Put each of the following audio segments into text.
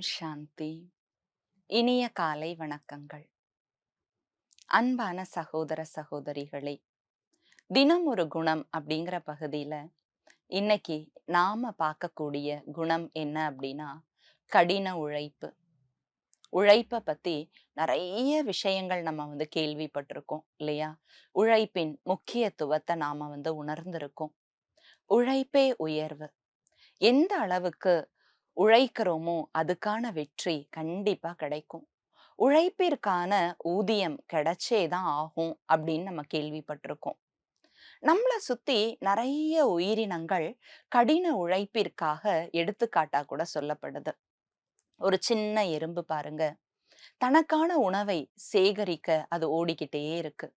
ஓம் சாந்தி. இனிய காலை வணக்கங்கள். அன்பான சகோதர சகோதரிகளே தினம் ஒரு குணம் அப்படிங்கிற பகுதியில இன்னைக்கு நாம பார்க்கக்கூடிய குணம் என்ன அப்படின்னா கடின உழைப்பு. உழைப்பை பத்தி நிறைய விஷயங்கள் நம்ம வந்து கேள்விப்பட்டிருக்கோம் இல்லையா? உழைப்பின் முக்கியத்துவத்தை நாம வந்து உணர்ந்திருக்கோம். உழைப்பே உயர்வு. எந்த அளவுக்கு உழைக்கிறோமோ அதுக்கான வெற்றி கண்டிப்பாக கிடைக்கும். உழைப்பிற்கான ஊதியம் கிடைச்சே தான் ஆகும் அப்படின்னு நம்ம கேள்விப்பட்டிருக்கோம். நம்மளை சுத்தி நிறைய உயிரினங்கள் கடின உழைப்பிற்காக எடுத்துக்காட்டா கூட சொல்லப்படுது. ஒரு சின்ன எறும்பு பாருங்க. தனக்கான உணவை சேகரிக்க அது ஓடிக்கிட்டே இருக்கு.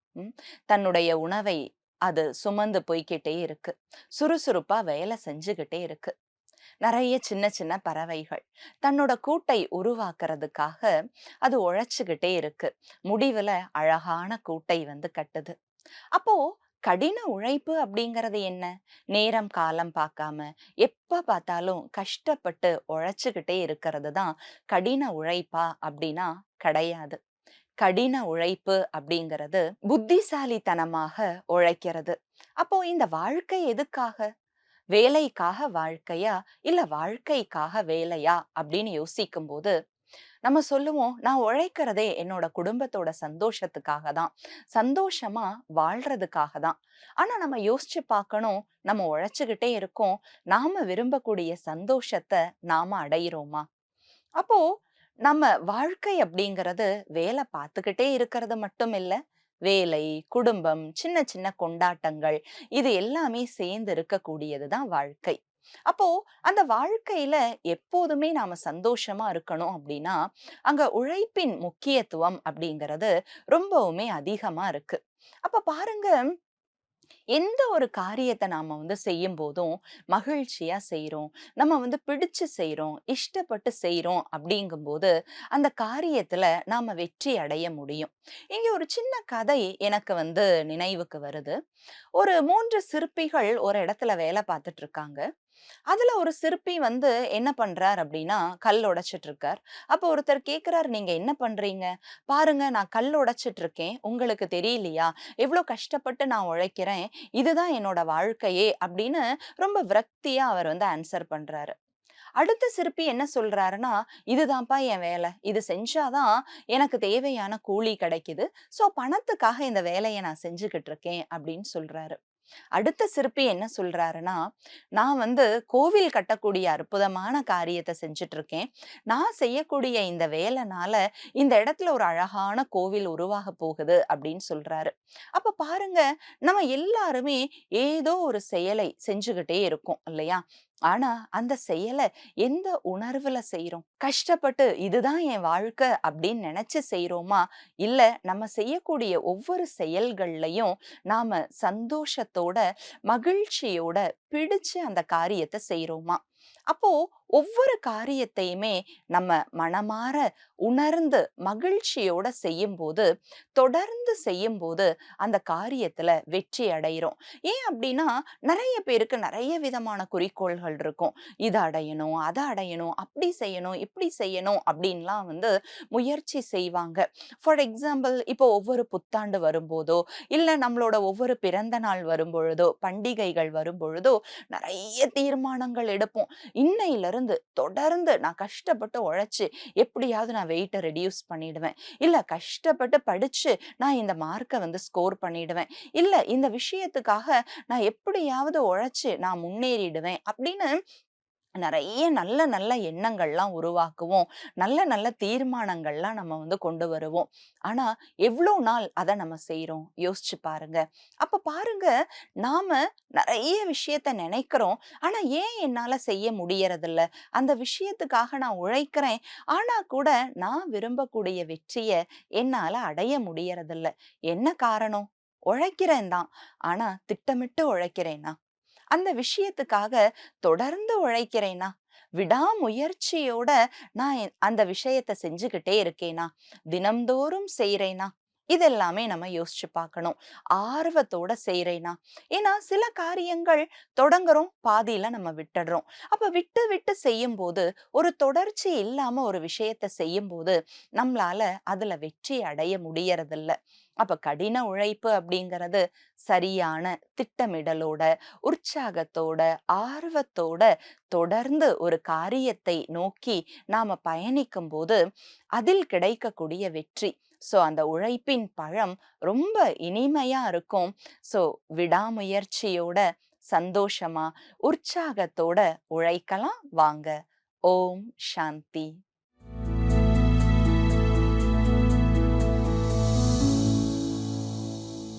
தன்னுடைய உணவை அது சுமந்து போய்க்கிட்டே இருக்கு. சுறுசுறுப்பா வேலை செஞ்சுக்கிட்டே இருக்கு. நிறைய சின்ன சின்ன பறவைகள். தன்னோட கூட்டை உருவாக்குறதுக்காக அது உழைச்சுக்கிட்டே இருக்கு. முடிவுல அழகான கூட்டை வந்து கட்டுது. அப்போ கடின உழைப்பு அப்படிங்கிறது என்ன? நேரம் காலம் பார்க்காம எப்ப பார்த்தாலும் கஷ்டப்பட்டு உழைச்சுக்கிட்டே இருக்கிறது தான் கடின உழைப்பா அப்படின்னா கிடையாது. கடின உழைப்பு அப்படிங்கிறது புத்திசாலித்தனமாக உழைக்கிறது. அப்போ இந்த வாழ்க்கை எதுக்காக? வேலைக்காக வாழ்க்கையா? இல்ல வாழ்க்கைக்காக வேலையா? அப்படின்னு யோசிக்கும் போது நம்ம சொல்லுவோம் நான் உழைக்கிறதே என்னோட குடும்பத்தோட சந்தோஷத்துக்காக தான். சந்தோஷமா வாழ்றதுக்காக தான். ஆனா நம்ம யோசிச்சு பார்க்கணும் நம்ம உழைச்சுக்கிட்டே இருக்கோம் நாம விரும்பக்கூடிய சந்தோஷத்தை நாம அடையிறோமா? அப்போ நம்ம வாழ்க்கை அப்படிங்கிறது வேலை பார்த்துக்கிட்டே இருக்கிறது மட்டும் இல்லை வேலை குடும்பம் சின்ன சின்ன கொண்டாட்டங்கள் இது எல்லாமே சேர்ந்து இருக்கக்கூடியது தான் வாழ்க்கை. அப்போ அந்த வாழ்க்கையில எப்போதுமே நாம சந்தோஷமா இருக்கணும் அப்படின்னா அங்க உழைப்பின் முக்கியத்துவம் அப்படிங்கிறது ரொம்பவுமே அதிகமா இருக்கு. அப்ப பாருங்க எந்த ஒரு காரியத்தை நாம் வந்து செய்யும் போதும் மகிழ்ச்சியாக செய்கிறோம் நம்ம வந்து பிடிச்சு செய்கிறோம் இஷ்டப்பட்டு செய்கிறோம் அப்படிங்கும்போது அந்த காரியத்தில் நாம் வெற்றி அடைய முடியும். இங்கே ஒரு சின்ன கதை எனக்கு வந்து நினைவுக்கு வருது. ஒரு மூன்று சிற்பிகள் ஒரு இடத்துல வேலை பார்த்துட்டு இருக்காங்க. அதுல ஒரு சிற்பி வந்து என்ன பண்றார் அப்படின்னா கல் உடைச்சிட்டு இருக்கார் அப்போ ஒருத்தர் கேக்குறாரு நீங்க என்ன பண்றீங்க? பாருங்க நான் கல் உடைச்சிட்டு இருக்கேன் உங்களுக்கு தெரியலையா? எவ்வளோ கஷ்டப்பட்டு நான் உழைக்கிறேன். இதுதான் என்னோட வாழ்க்கையே அப்படின்னு ரொம்ப விரக்தியா அவர் வந்து ஆன்சர் பண்றாரு. அடுத்த சிற்பி என்ன சொல்றாருன்னா இதுதான்ப்பா என் வேலை. இது செஞ்சாதான் எனக்கு தேவையான கூலி கிடைக்குது. ஸோ பணத்துக்காக இந்த வேலையை நான் செஞ்சுக்கிட்டு இருக்கேன் அப்படின்னு சொல்றாரு. அடுத்த சிற்பி என்ன சொல்றாருன்னா நான் வந்து கோவில் கட்டக்கூடிய அற்புதமான காரியத்தை செஞ்சுட்டு இருக்கேன் நான் செய்யக்கூடிய இந்த வேலைனால இந்த இடத்துல ஒரு அழகான கோவில் உருவாக போகுது அப்படின்னு சொல்றாரு. அப்ப பாருங்க நம்ம எல்லாருமே ஏதோ ஒரு செயலை செஞ்சுகிட்டே இருக்கோம் இல்லையா? ஆனா அந்த செயலை எந்த உணர்வுல செய்யறோம் கஷ்டப்பட்டு இதுதான் என் வாழ்க்கை அப்படின்னு நினைச்சு செய்யறோமா இல்ல நம்ம செய்யக்கூடிய ஒவ்வொரு செயல்கள்லையும் நாம சந்தோஷத்தோட மகிழ்ச்சியோட பிடிச்சு அந்த காரியத்தை செய்யறோமா அப்போ ஒவ்வொரு காரியத்தையுமே நம்ம மனமாற உணர்ந்து மகிழ்ச்சியோட செய்யும்போது தொடர்ந்து செய்யும்போது அந்த காரியத்துல வெற்றி அடைகிறோம் ஏன் அப்படின்னா நிறைய பேருக்கு நிறைய விதமான குறிக்கோள்கள் இருக்கும். இதை அடையணும் அதை அடையணும் அப்படி செய்யணும் இப்படி செய்யணும் அப்படின்லாம் வந்து முயற்சி செய்வாங்க. ஃபார் எக்ஸாம்பிள் இப்போ ஒவ்வொரு புத்தாண்டு வரும்போதோ இல்லை நம்மளோட ஒவ்வொரு பிறந்த நாள் வரும்பொழுதோ பண்டிகைகள் வரும்பொழுதோ நிறைய தீர்மானங்கள் எடுப்போம். இன்னையிலிருந்து தொடர்ந்து நான் கஷ்டப்பட்டு உழைச்சு எப்படியாவது நான் வெயிட்டை ரெடியூஸ் பண்ணிடுவேன். இல்ல கஷ்டப்பட்டு படிச்சு நான் இந்த மார்க்கை வந்து ஸ்கோர் பண்ணிடுவேன். இல்ல இந்த விஷயத்துக்காக நான் எப்படியாவது உழைச்சு நான் முன்னேறிடுவேன் அப்படின்னு நிறைய நல்ல நல்ல எண்ணங்கள்லாம் உருவாக்குவோம். நல்ல நல்ல தீர்மானங்கள்லாம் நம்ம வந்து கொண்டு வருவோம். ஆனா எவ்வளோ நாள் அதை நம்ம செய்கிறோம் யோசிச்சு பாருங்க. அப்ப பாருங்க நாம நிறைய விஷயத்த நினைக்கிறோம். ஆனா ஏன் என்னால செய்ய முடியறதில்ல? அந்த விஷயத்துக்காக நான் உழைக்கிறேன். ஆனா கூட நான் விரும்பக்கூடிய வெற்றியை என்னால அடைய முடியறதில்ல. என்ன காரணம்? உழைக்கிறேன் தான். ஆனா திட்டமிட்டு உழைக்கிறேன்னா அந்த விஷயத்துக்காக தொடர்ந்து உழைக்கிறேனா? விடாமுயற்சியோட நான் அந்த விஷயத்த செஞ்சுக்கிட்டே இருக்கேனா? தினம்தோறும் இதெல்லாமே நம்ம யோசிச்சு பார்க்கணும். ஆர்வத்தோட செய்கிறேனா ஏன்னா சில காரியங்கள் தொடங்குறோம், பாதியில நம்ம விட்டுடுறோம். அப்ப விட்டு விட்டு செய்யும்போது, ஒரு தொடர்ச்சி இல்லாம ஒரு விஷயத்த செய்யும்போது, நம்மளால அதுல வெற்றி அடைய முடியறதில்ல. அப்ப கடின உழைப்பு அப்படிங்கிறது சரியான திட்டமிடலோட, உற்சாகத்தோட, ஆர்வத்தோட தொடர்ந்து ஒரு காரியத்தை நோக்கி நாம பயணிக்கும்போது, அதில் கிடைக்கக்கூடிய வெற்றி. ஸோ அந்த உழைப்பின் பழம் ரொம்ப இனிமையா இருக்கும். ஸோ விடாமுயற்சியோட, சந்தோஷமா, உற்சாகத்தோட உழைக்கலாம் வாங்க. ஓம் சாந்தி.